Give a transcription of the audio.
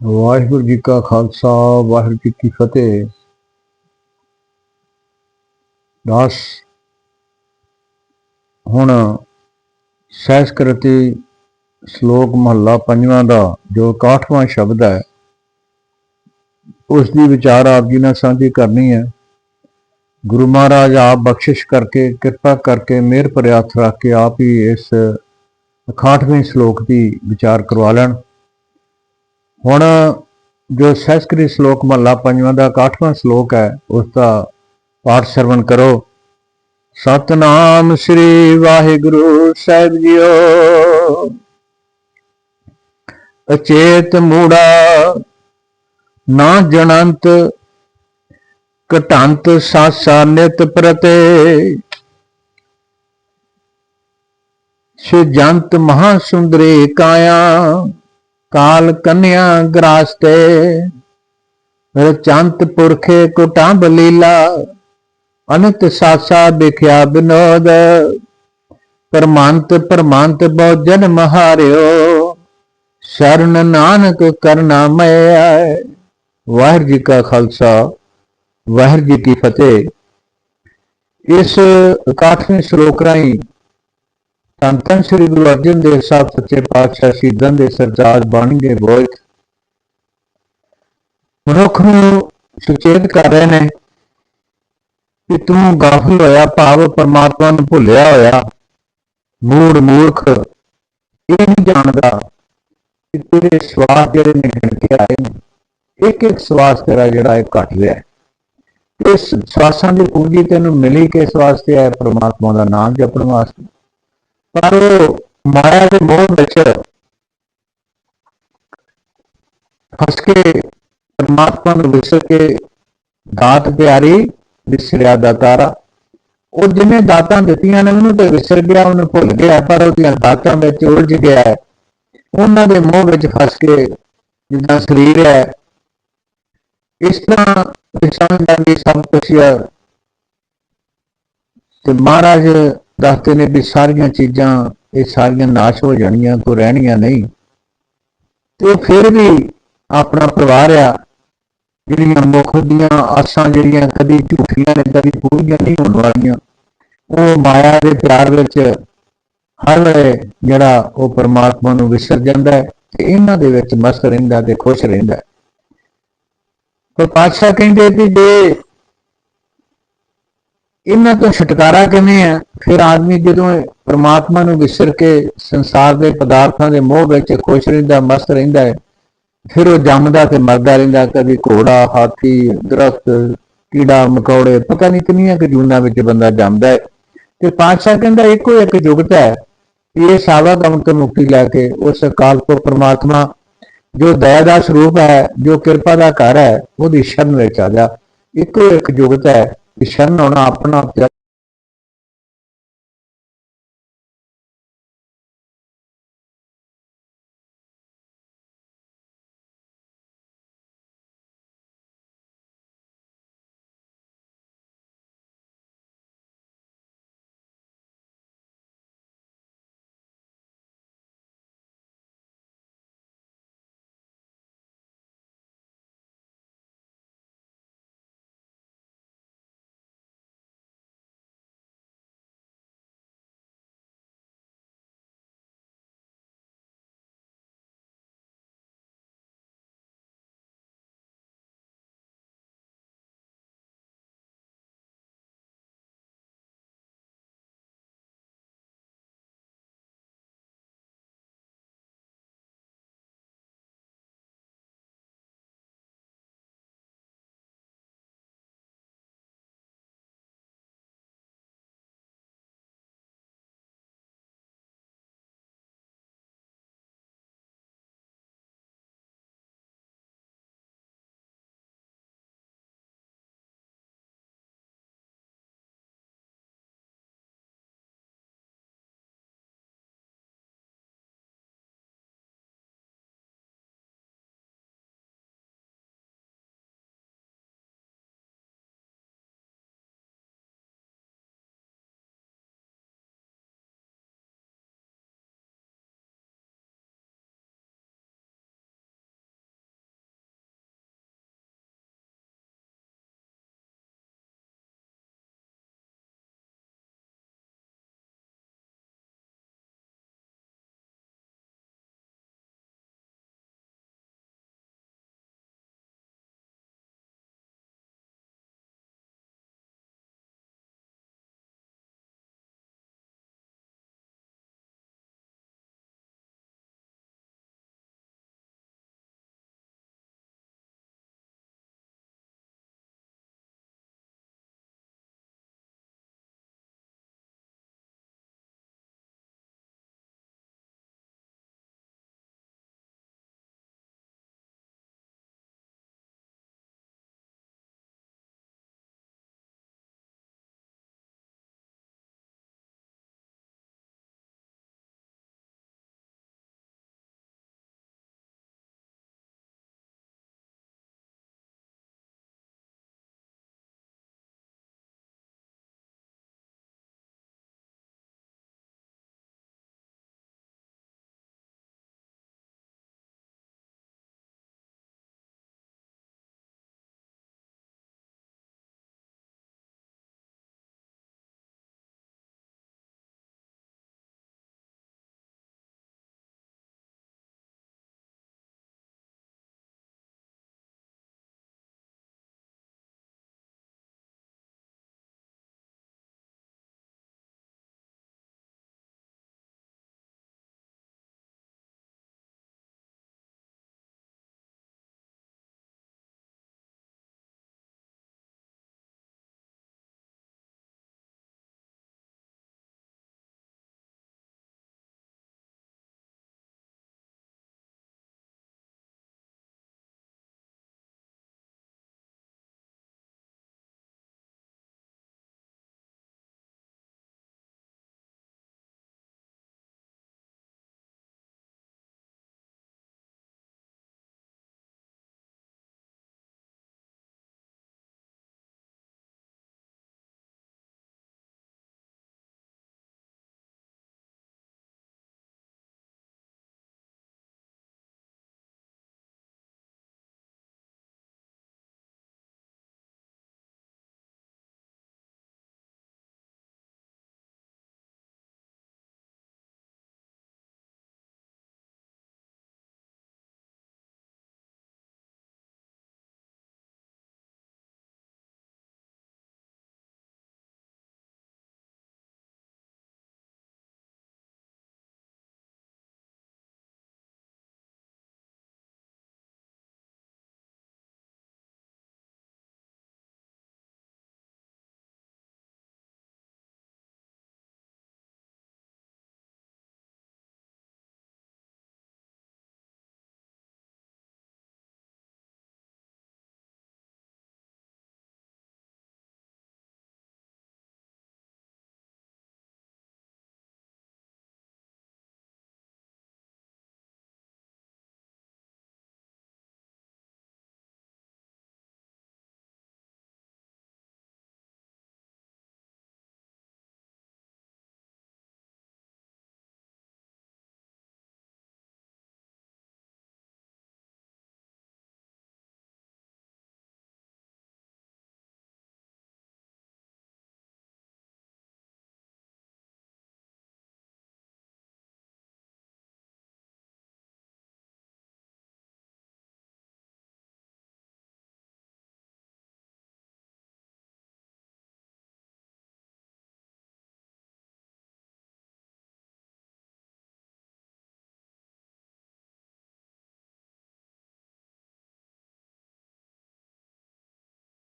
ਵਾਹਿਗੁਰੂ ਜੀ ਕਾ ਖਾਲਸਾ, ਵਾਹਿਗੁਰੂ ਜੀ ਕੀ ਫਤਿਹ। ਦਾਸ ਹੁਣ ਸਹਿਸਕ੍ਰਿਤੀ ਸ਼ਲੋਕ ਮਹੱਲਾ ਪੰਜਵਾਂ ਦਾ ਜੋ 61ਵਾਂ ਸ਼ਬਦ ਹੈ, ਉਸ ਦੀ ਵਿਚਾਰ ਆਪ ਜੀ ਨਾਲ ਸਾਂਝੀ ਕਰਨੀ ਹੈ। ਗੁਰੂ ਮਹਾਰਾਜ ਆਪ ਬਖਸ਼ਿਸ਼ ਕਰਕੇ, ਕਿਰਪਾ ਕਰਕੇ, ਮਿਹਰ ਭਰੇ ਰੱਖ ਕੇ ਆਪ ਹੀ ਇਸ 61ਵੇਂ ਸ਼ਲੋਕ ਦੀ ਵਿਚਾਰ ਕਰਵਾ ਲੈਣ। ਹੁਣ ਜੋ ਸਹਿਸਕ੍ਰਿਤ ਸ਼ਲੋਕ ਮਹੱਲਾ ਪੰਜਵਾਂ ਦਾ 61ਵਾਂ ਸ਼ਲੋਕ ਹੈ, ਉਸ ਦਾ ਪਾਠ ਸਰਵਣ ਕਰੋ। ਸਤਨਾਮ ਸ੍ਰੀ ਵਾਹਿਗੁਰੂ ਸਾਹਿਬ ਜੀਓ। ਅਚੇਤ ਮੂੜਾ ਨਾ ਜਨੰਤ ਘਟੰਤ ਸਾਸਾ ਨਿਤ ਪ੍ਰਤੇ। ਸੇ ਜੰਤ ਮਹਾ ਸੁੰਦਰੀ ਕਾਇਆ ਕਾਲ ਕੰਨਿਆ ਗਰਾਸਤੇ, ਰਚੰਤ ਪੁਰਖੇ ਕੁਟਾਂਬ ਲੀਲਾ, ਅਨੰਤ ਸਾਸਾ ਵਿਖਿਆ ਬਿਨੋਦ ਪਰਮੰਤ ਪਰਮੰਤ ਬਹੁ ਜਨ ਮਹਾਰਿਓ, ਸ਼ਰਨ ਨਾਨਕ ਕਰਨਾ ਮੈਂ ਵਾਹਿਗੁਰੂ ਜੀ ਕਾ ਖਾਲਸਾ, ਵਾਹਿਗੁਰੂ ਜੀ ਕੀ ਫਤਿਹ। ਇਸ 61ਵੇਂ ਸ਼ਲੋਕ ਰਾਹੀਂ ਧੰਨ ਧੰਨ ਸ੍ਰੀ ਗੁਰੂ ਅਰਜਨ ਦੇਵ ਸਾਹਿਬ ਸੱਚੇ ਪਾਤਸ਼ਾਹ ਸ਼ਹੀਦਾਂ ਦੇ ਸਰਤਾਜ ਬਣ ਗਏ ਬੋਝ। ਮਨੁੱਖ ਨੂੰ ਸੁਚੇਤ ਕਰ ਰਹੇ ਨੇ ਕਿ ਤੂੰ ਗਾਫਲ ਹੋਇਆ, ਭਾਵ ਪਰਮਾਤਮਾ ਨੂੰ ਭੁੱਲਿਆ ਹੋਇਆ। ਮੂੜ ਮੂਰਖ, ਇਹ ਨਹੀਂ ਜਾਣਦਾ ਕਿ ਤੇਰੇ ਸਵਾਸ ਜਿਹੜੇ ਨੇ ਕੇ ਆਏ ਨੇ, ਇੱਕ ਇੱਕ ਸਵਾਸ ਤੇਰਾ ਜਿਹੜਾ ਇਹ ਘਟ ਰਿਹਾ ਇਸ ਸਵਾਸਾਂ ਦੀ ਪੂੰਜੀ ਤੈਨੂੰ ਮਿਲੀ ਕਿਸ ਵਾਸਤੇ ਹੈ? ਪਰਮਾਤਮਾ ਦਾ ਨਾਮ ਜਪਣ ਵਾਸਤੇ। ਪਰ ਉਹ ਮਾਇਆ ਦੇ ਮੋਹ ਵਿੱਚ ਫਸ ਕੇ ਪਰਮਾਤਮਾ ਨੂੰ ਵਿਸਰ ਕੇ ਦਾਤ ਪਿਆਰੀ, ਵਿਸਰਿਆ ਦਾਤਾਰਾ। ਉਹ ਜਿਹਨੇ ਦਾਤਾਂ ਦਿੱਤੀਆਂ ਨੇ, ਉਹਨੂੰ ਤੇ ਵਿਸਰ ਗਿਆ, ਉਹਨੂੰ ਭੁੱਲ ਗਿਆ, ਪਰ ਉਹਦੀਆਂ ਦਾਤਾਂ ਵਿੱਚ ਉਲਝ ਗਿਆ ਉਹਨਾਂ ਦੇ ਮੋਹ ਵਿੱਚ ਫਸ ਕੇ ਜਿੱਦਾਂ ਸਰੀਰ ਹੈ, ਇਸ ਤਰ੍ਹਾਂ ਸਮਝਦਾ ਵੀ ਸਭ ਕੁਝ ਹੈ। ਤੇ ਮਹਾਰਾਜ ਦੱਸਦੇ ਨੇ ਵੀ ਸਾਰੀਆਂ ਚੀਜ਼ਾਂ, ਇਹ ਸਾਰੀਆਂ ਨਾਸ਼ ਹੋ ਜਾਣੀਆਂ ਕੋ ਰਹਿਣੀਆਂ ਨਹੀਂ। ਤੇ ਉਹ ਫਿਰ ਵੀ ਆਪਣਾ ਪਰਿਵਾਰ ਆ, ਜਿਹੜੀਆਂ ਮੁੱਖ ਦੀਆਂ ਆਸਾਂ ਜਿਹੜੀਆਂ ਕਦੀ ਝੂਠੀਆਂ ਨੇ, ਕਦੀ ਪੂਰੀਆਂ ਨਹੀਂ ਹੋਣ ਵਾਲੀਆਂ, ਉਹ ਮਾਇਆ ਦੇ ਪਿਆਰ ਵਿੱਚ ਹਰ ਵੇਲੇ ਜਿਹੜਾ ਉਹ ਪਰਮਾਤਮਾ ਨੂੰ ਵਿਸਰ ਜਾਂਦਾ ਹੈ ਤੇ ਇਹਨਾਂ ਦੇ ਵਿੱਚ ਮਸਤ ਰਹਿੰਦਾ ਤੇ ਖੁਸ਼ ਰਹਿੰਦਾ ਪਰ ਪਾਤਸ਼ਾਹ ਕਹਿੰਦੇ ਕਿ ਜੇ ਇਹਨਾਂ ਤੋਂ ਛੁਟਕਾਰਾ ਕਿਵੇਂ ਹੈ? ਫਿਰ ਆਦਮੀ ਜਦੋਂ ਪਰਮਾਤਮਾ ਨੂੰ ਵਿਸਰ ਕੇ ਸੰਸਾਰ ਦੇ ਪਦਾਰਥਾਂ ਦੇ ਮੋਹ ਵਿੱਚ ਖੁਸ਼ ਰਹਿੰਦਾ, ਮਸਤ ਰਹਿੰਦਾ ਹੈ, ਫਿਰ ਉਹ ਜੰਮਦਾ ਤੇ ਮਰਦਾ ਰਹਿੰਦਾ, ਕਦੀ ਘੋੜਾ, ਹਾਥੀ, ਦਰਖਤ, ਕੀੜਾ, ਮਕੌੜੇ, ਪਤਾ ਨਹੀਂ ਕਿੰਨੀਆਂ ਕਿ ਜੂਨਾਂ ਵਿੱਚ ਬੰਦਾ ਜੰਮਦਾ ਹੈ। ਤੇ ਪਾਤਸ਼ਾਹ ਕਹਿੰਦਾ ਇੱਕੋ ਇੱਕ ਜੁਗਤ ਹੈ ਕਿ ਇਹ ਸਾਵਾ ਗਮ ਤੋਂ ਮੁਕਤੀ ਲੈ ਕੇ ਉਸ ਅਕਾਲ ਪੁਰਖ ਪਰਮਾਤਮਾ, ਜੋ ਦਇਆ ਦਾ ਸਰੂਪ ਹੈ, ਜੋ ਕਿਰਪਾ ਦਾ ਘਰ ਹੈ, ਉਹਦੀ ਸ਼ਰਨ ਵਿੱਚ ਆ ਜਾ। ਇੱਕੋ ਇੱਕ ਜੁਗਤ ਹੈ। ਕਿ ਸ਼ਰਨ ਆਉਣਾ ਆਪਣਾ